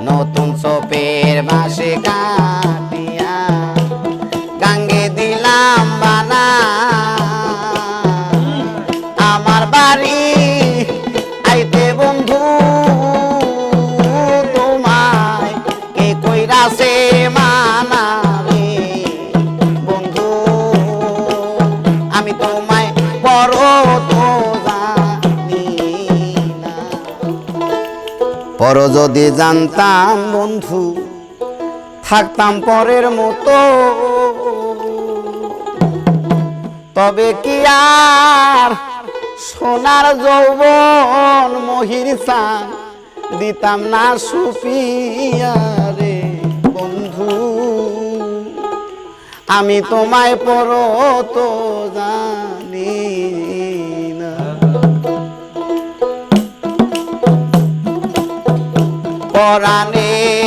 নতুন সোপের পর যদি জানতাম বন্ধু, থাকতাম পরের মতো। তবে কি আর সোনার যৌবন মহির চান দিতাম না সুপিয়া রে বন্ধু? আমি তোমায় পর তো জানি পরাণের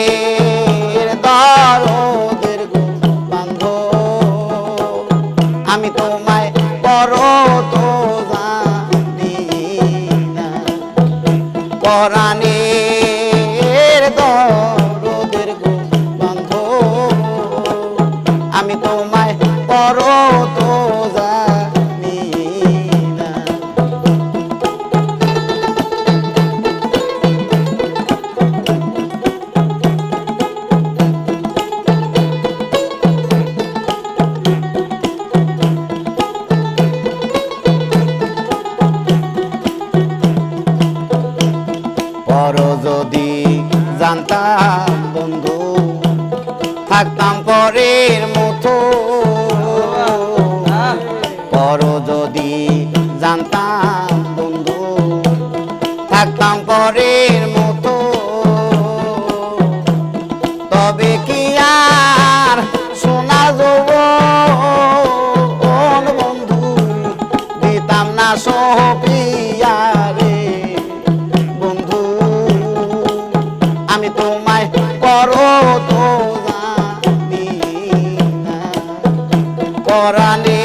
বন্ধু থাকতাম পরের মতো। পর যদি জানতাম পরাণের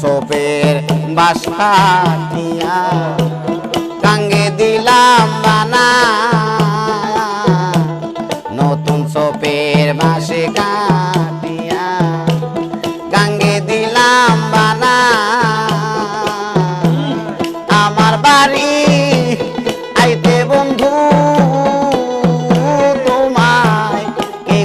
সোপের বাসা দিয়া কাঙ্গে দিলাম বানা। নতুন সোপের বাসে কাটিয়া গাঙ্গে দিলাম আমার বাড়ি আইতে বন্ধু, তোমায় কে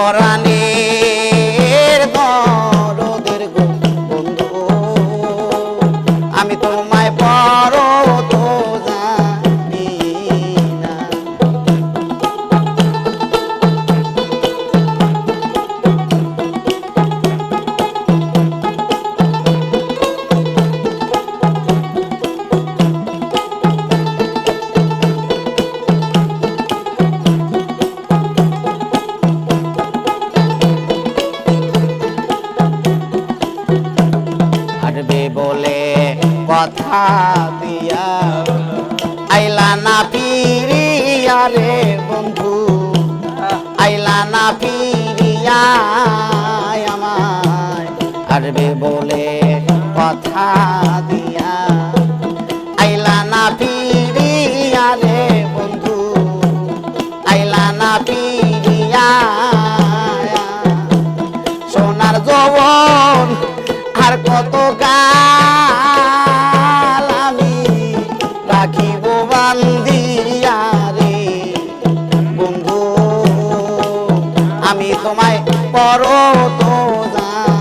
পরাণের দিয়া আইলা না ফিরিয়া রে বন্ধু। আইলা না ফিরিয়া আমায়। আরবে বলে কথা দিয়া পর তো জানি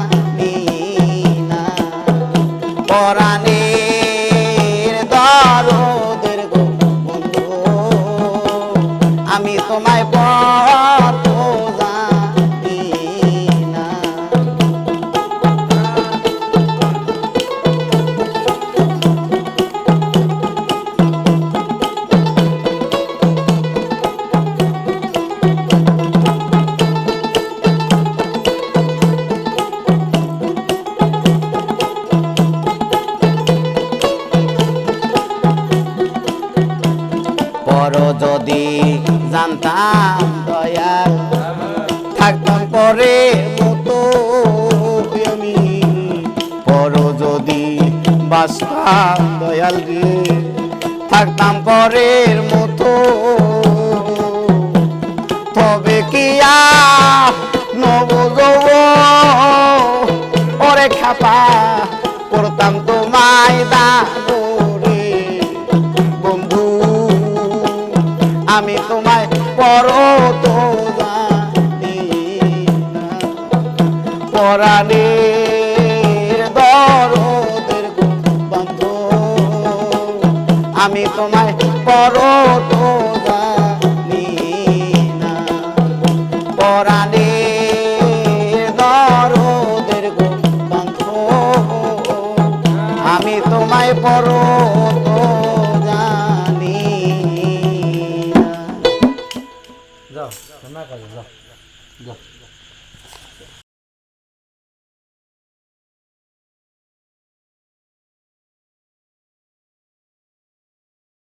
পর যদি জানতাম দয়াল, থাকতাম পরে মতো আমি। করো যদি বাসতাম দয়াল রে, থাকতাম পরের মতো তবে কি নব ওরে খাপা করতাম তোমায় দাদরে আমি তোমায় পর তো দরদের বন্ধ। আমি তোমায় পর তো 肉，吃那个肉，肉